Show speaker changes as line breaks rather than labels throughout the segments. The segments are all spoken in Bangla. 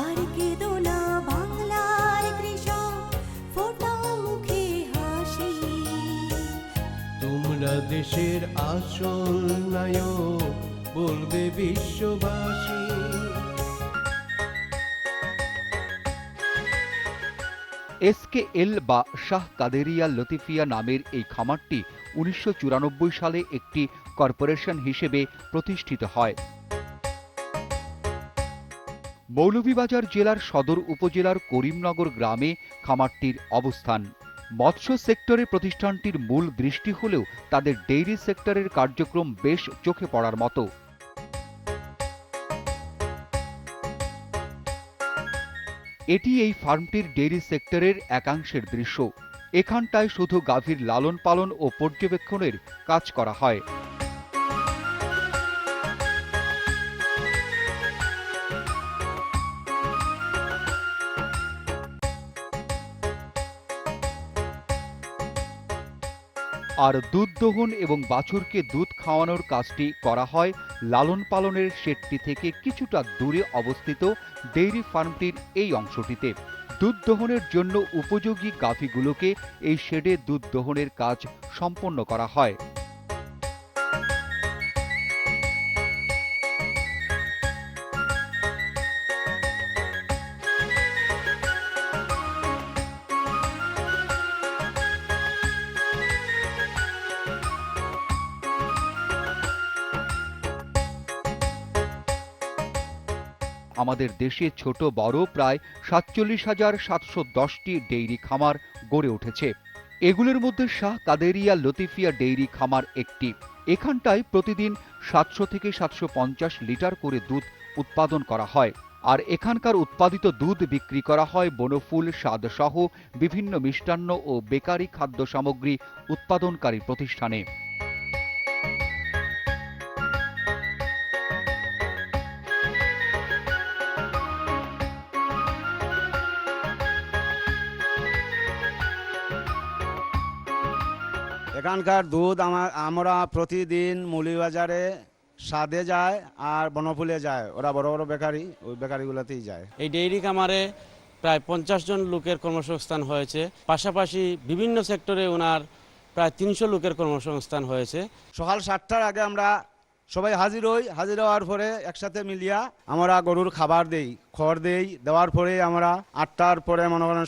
আর কেঁদো না বাংলার কৃষক ফোটাও মুখে হাসি।
তোমরা দেশের আসল নায়ক বলবে বিশ্ববাসী।
এসকেএল বা শাহ কাদেরিয়া লতিফিয়া নামের এই খামারটি উনিশশো চুরানব্বই সালে একটি কর্পোরেশন হিসেবে প্রতিষ্ঠিত হয়। মৌলভীবাজার জেলার সদর উপজেলার করিমনগর গ্রামে খামারটির অবস্থান। মৎস্য সেক্টরে প্রতিষ্ঠানটির মূল দৃষ্টি হলেও তাদের ডেইরি সেক্টরের কার্যক্রম বেশ চোখে পড়ার মতো। এটি এই ফার্মটির ডেইরি সেক্টরের একাংশের দৃশ্য। এখানটায় শুধু গাভীর লালন পালন ও পর্যবেক্ষণের কাজ করা হয়। আর দুধ দহন এবং বাছুরকে দুধ খাওয়ানোর কাজটি করা হয় লালন পালনের শেডটি থেকে কিছুটা দূরে অবস্থিত ডেইরি ফার্মটির এই অংশটিতে। দুধ দহনের জন্য উপযোগী গাভীগুলোকে এই শেডে দুধ দহনের কাজ সম্পন্ন করা হয়। আমাদের দেশে ছোট বড় প্রায় সাতচল্লিশ হাজার সাতশো দশটি ডেইরি খামার গড়ে উঠেছে। এগুলোর মধ্যে শাহ কাদেরিয়া লতিফিয়া ডেইরি খামার একটি। এখানটায় প্রতিদিন সাতশো থেকে সাতশো পঞ্চাশ লিটার করে দুধ উৎপাদন করা হয়। আর এখানকার উৎপাদিত দুধ বিক্রি করা হয় বনফুল, স্বাদসহ বিভিন্ন মিষ্টান্ন ও বেকারি খাদ্য সামগ্রী উৎপাদনকারী প্রতিষ্ঠানে।
এখানকার দুধ আমার আমরা প্রতিদিন মৌলিবাজারে সাদে যায় আর বনফুলে যায়। ওরা বড় বড় বেকারি ওই বেকারিগুলোতেই যায়।
এই ডেইরি খামারে প্রায় পঞ্চাশ জন লোকের কর্মসংস্থান হয়েছে। পাশাপাশি বিভিন্ন সেক্টরে ওনার প্রায় তিনশো লোকের কর্মসংস্থান হয়েছে।
সকাল সাতটার আগে আমরা সবাই হাজির হই। হাজির হওয়ার পরে একসাথে মিলিয়া আমরা গরুর খাবার দেই খড় দেই। দেওয়ার পরে আমরা আটটার পরে মনে করেন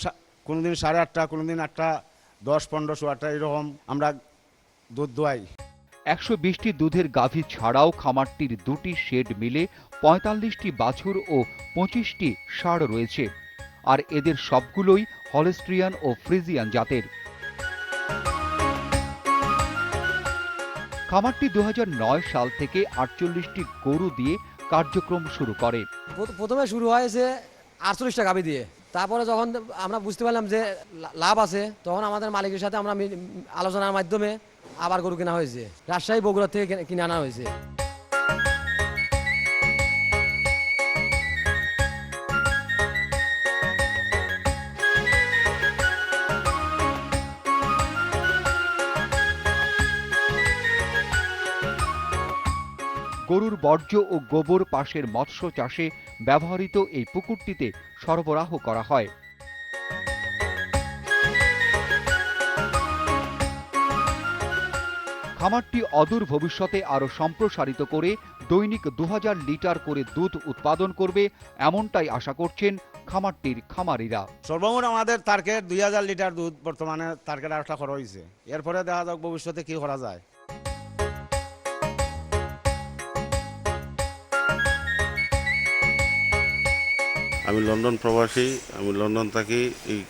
কোনোদিন সাড়ে আটটা কোনোদিন আটটা দশ পনেরোশো আটটা এরকম আমরা দুধ দোয়াই।
একশো বিশটি দুধের গাভী ছাড়াও খামারটির দুটি শেড মিলে পঁয়তাল্লিশটি বাছুর ও পঁচিশটি ষাঁড় রয়েছে। আর এদের সবগুলোই হলেস্ট্রিয়ান ও ফ্রিজিয়ান জাতের। খামারটি দু হাজার নয় সাল থেকে আটচল্লিশটি গরু দিয়ে কার্যক্রম শুরু করে।
প্রথমে শুরু হয়েছে আটচল্লিশটা গাভি দিয়ে। তারপরে যখন আমরা বুঝতে পারলাম যে লাভ আছে, তখন আমাদের মালিকের সাথে আমরা আলোচনার মাধ্যমে আবার গরু কেনা হয়েছে। রাজশাহী বগুড়া থেকে কিনে আনা হয়েছে।
গরুর বর্জ্য ও গোবর পাশের মৎস্য চাষে ব্যবহৃত এই পুকুরটিতে সরবরাহ করা হয়। খামারটি অদূর ভবিষ্যতে আরও সম্প্রসারিত করে দৈনিক দু হাজার লিটার করে দুধ উৎপাদন করবে এমনটাই আশা করছেন খামারটির খামারিরা।
সর্বমোট আমাদের টার্গেট দুই হাজার লিটার দুধ বর্তমানে টার্গেট আরেকটা করা হয়েছে এরপরে দেখা যাক ভবিষ্যতে কি করা যায়।
আমি লন্ডন প্রবাসী, আমি লন্ডন থেকে এই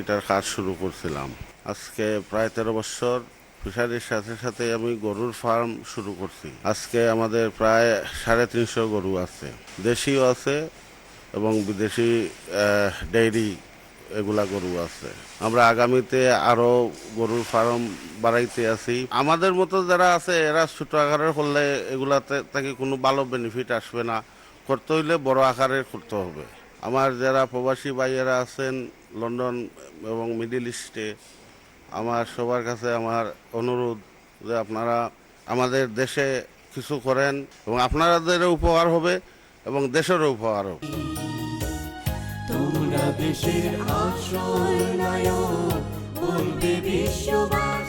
এটার কাজ শুরু করছিলাম। আজকে প্রায় তেরো বছর ফিশারির সাথে সাথে আমি গরুর ফার্ম শুরু করছি। আজকে আমাদের প্রায় সাড়ে তিনশো গরু আছে। দেশিও আছে এবং বিদেশি ডেইরি এগুলা গরু আছে। আমরা আগামীতে আরও গরুর ফার্ম বাড়াইতে আছি। আমাদের মতো যারা আছে, এরা ছোট আকারের করলে এগুলাতে থেকে কোনো ভালো বেনিফিট আসবে না। করতে হইলে বড় আকারের করতে হবে। আমার যারা প্রবাসী ভাইয়েরা আছেন লন্ডন এবং মিডিল ইস্টে, আমার সবার কাছে আমার অনুরোধ যে আপনারা আমাদের দেশে কিছু করেন এবং আপনাদের উপকার হবে এবং দেশেরও উপকার হবে।
তোমরা দেশের আশ্রয় নায়ক, বলবে বিশ্ববাস।